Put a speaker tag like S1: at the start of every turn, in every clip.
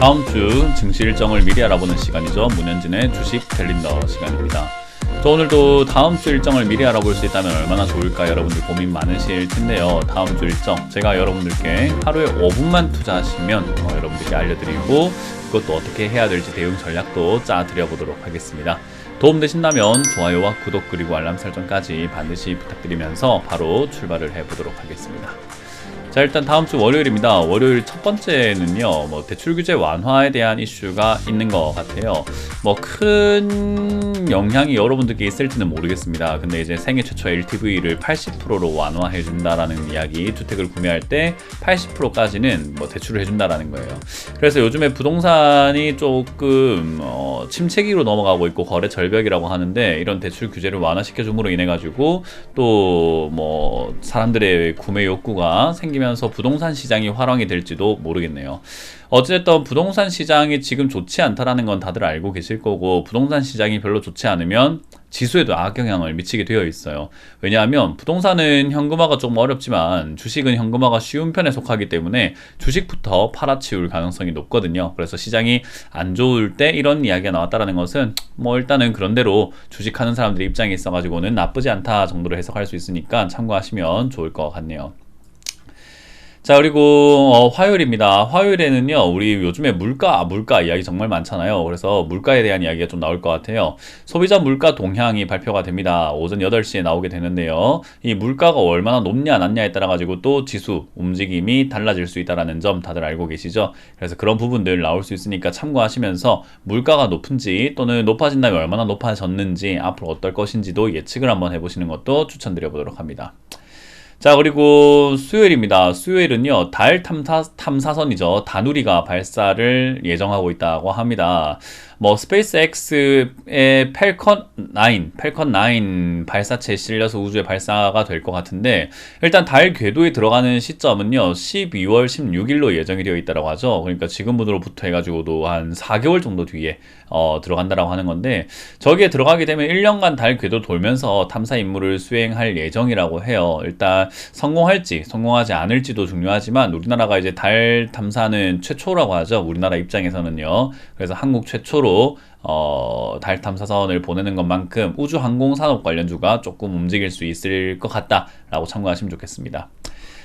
S1: 다음 주 증시 일정을 미리 알아보는 시간이죠. 문현진의 주식 캘린더 시간입니다. 저 오늘도 다음 주 일정을 미리 알아볼 수 있다면 얼마나 좋을까 여러분들 고민 많으실 텐데요. 다음 주 일정 제가 여러분들께 하루에 5분만 투자하시면 어, 여러분들께 알려드리고 그것도 어떻게 해야 될지 대응 전략도 짜드려보도록 하겠습니다. 도움되신다면 좋아요와 구독 그리고 알람 설정까지 반드시 부탁드리면서 바로 출발을 해보도록 하겠습니다. 자 일단 다음 주 월요일입니다. 월요일 첫 번째는요, 뭐 대출 규제 완화에 대한 이슈가 있는 것 같아요. 뭐 큰 영향이 여러분들께 있을지는 모르겠습니다. 근데 이제 생애 최초 LTV를 80%로 완화해 준다라는 이야기, 주택을 구매할 때 80%까지는 뭐 대출을 해 준다라는 거예요. 그래서 요즘에 부동산이 조금 어, 침체기로 넘어가고 있고 거래 절벽이라고 하는데 이런 대출 규제를 완화시켜 줌으로 인해 가지고 또 뭐 사람들의 구매 욕구가 생기 생기면서 부동산 시장이 활황이 될지도 모르겠네요. 어쨌든 부동산 시장이 지금 좋지 않다라는 건 다들 알고 계실 거고 부동산 시장이 별로 좋지 않으면 지수에도 악영향을 미치게 되어 있어요. 왜냐하면 부동산은 현금화가 조금 어렵지만 주식은 현금화가 쉬운 편에 속하기 때문에 주식부터 팔아치울 가능성이 높거든요. 그래서 시장이 안 좋을 때 이런 이야기가 나왔다라는 것은 뭐 일단은 그런대로 주식하는 사람들 입장에 있어가지고는 나쁘지 않다 정도로 해석할 수 있으니까 참고하시면 좋을 것 같네요. 자 그리고 어, 화요일입니다. 화요일에는요 우리 요즘에 물가 물가 이야기 정말 많잖아요. 그래서 물가에 대한 이야기가 좀 나올 것 같아요. 소비자 물가 동향이 발표가 됩니다. 오전 8시에 나오게 되는데요. 이 물가가 얼마나 높냐 낮냐에 따라 가지고 또 지수 움직임이 달라질 수 있다라는 점 다들 알고 계시죠? 그래서 그런 부분들 나올 수 있으니까 참고하시면서 물가가 높은지 또는 높아진다면 얼마나 높아졌는지 앞으로 어떨 것인지도 예측을 한번 해보시는 것도 추천드려 보도록 합니다. 자, 그리고 수요일입니다. 수요일은요, 달 탐사, 탐사선이죠. 다누리가 발사를 예정하고 있다고 합니다. 뭐 스페이스X의 펠컨 9, 펠컨 9 발사체에 실려서 우주에 발사가 될 것 같은데 일단 달 궤도에 들어가는 시점은요 12월 16일로 예정이 되어 있다고 하죠. 그러니까 지금부터부터 해가지고도 한 4개월 정도 뒤에 어, 들어간다라고 하는 건데 저기에 들어가게 되면 1년간 달 궤도 돌면서 탐사 임무를 수행할 예정이라고 해요. 일단 성공할지 성공하지 않을지도 중요하지만 우리나라가 이제 달 탐사는 최초라고 하죠. 우리나라 입장에서는요. 그래서 한국 최초로 앞으로 어, 달 탐사선을 보내는 것만큼 우주 항공 산업 관련주가 조금 움직일 수 있을 것 같다라고 참고하시면 좋겠습니다.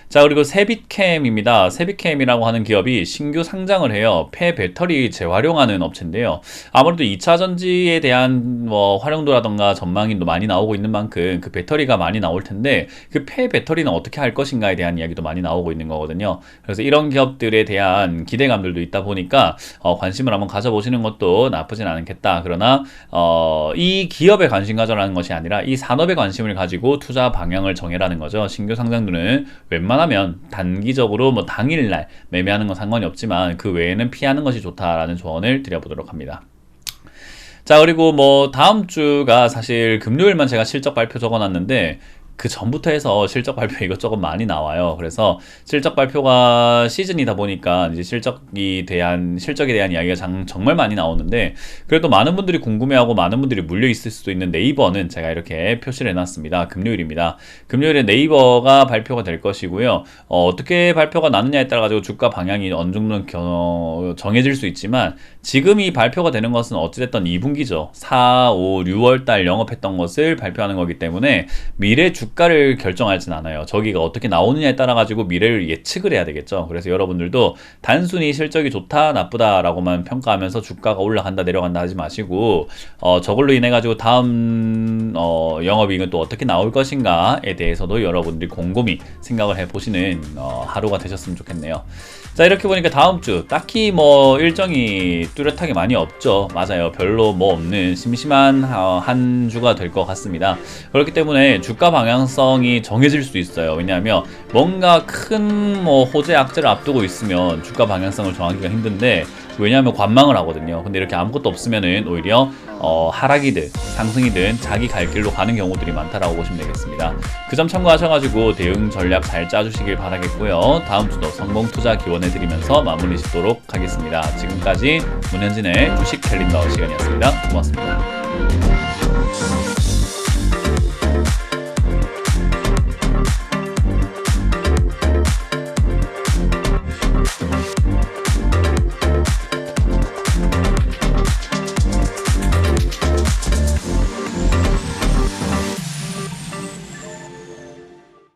S1: 자 그리고 세빛캠입니다. 세빛캠이라고 하는 기업이 신규 상장을 해요. 폐 배터리 재활용하는 업체인데요. 아무래도 2차 전지에 대한 뭐 활용도라던가 전망이 많이 나오고 있는 만큼 그 배터리가 많이 나올 텐데 그 폐 배터리는 어떻게 할 것인가에 대한 이야기도 많이 나오고 있는 거거든요. 그래서 이런 기업들에 대한 기대감들도 있다 보니까 어, 관심을 한번 가져보시는 것도 나쁘진 않겠다. 그러나 어, 이 기업에 관심 가져라는 것이 아니라 이 산업에 관심을 가지고 투자 방향을 정해라는 거죠. 신규 상장들은 웬만 웬만하면 단기적으로 뭐 당일날 매매하는 건 상관이 없지만 그 외에는 피하는 것이 좋다라는 조언을 드려보도록 합니다. 자 그리고 뭐 다음 주가 사실 금요일만 제가 실적 발표 적어놨는데 그 전부터 해서 실적 발표 이것저것 많이 나와요. 그래서 실적 발표가 시즌이다 보니까 이제 실적이 대한 실적에 대한 이야기가 장, 정말 많이 나오는데 그래도 많은 분들이 궁금해하고 많은 분들이 물려 있을 수도 있는 네이버는 제가 이렇게 표시를 해놨습니다. 금요일입니다. 금요일에 네이버가 발표가 될 것이고요. 어, 떻게 발표가 나느냐에 따라 가지고 주가 방향이 어느 정도는 겨, 정해질 수 있지만 지금 이 발표가 되는 것은 어찌됐든 2분기죠. 4, 5, 6월 달 영업했던 것을 발표하는 거기 때문에 미래 주 주가를 결정하진 않아요. 저기가 어떻게 나오느냐에 따라 가지고 미래를 예측을 해야 되겠죠. 그래서 여러분들도 단순히 실적이 좋다 나쁘다라고만 평가하면서 주가가 올라간다 내려간다 하지 마시고 어, 저걸로 인해 가지고 다음 어, 영업이익은 또 어떻게 나올 것인가에 대해서도 여러분들이 곰곰이 생각을 해 보시는 어, 하루가 되셨으면 좋겠네요. 자 이렇게 보니까 다음 주 딱히 뭐 일정이 뚜렷하게 많이 없죠. 맞아요. 별로 뭐 없는 심심한 어, 한 주가 될 것 같습니다. 그렇기 때문에 주가 방향 방향성이 정해질 수 있어요. 왜냐하면 뭔가 큰 뭐 호재 악재를 앞두고 있으면 주가 방향성을 정하기가 힘든데 왜냐하면 관망을 하거든요. 근데 이렇게 아무것도 없으면은 오히려 어, 하락이든 상승이든 자기 갈 길로 가는 경우들이 많다라고 보시면 되겠습니다. 그 점 참고하셔가지고 대응 전략 잘 짜주시길 바라겠고요. 다음 주도 성공 투자 기원해드리면서 마무리 짓도록 하겠습니다. 지금까지 문현진의 주식 캘린더 시간이었습니다. 고맙습니다.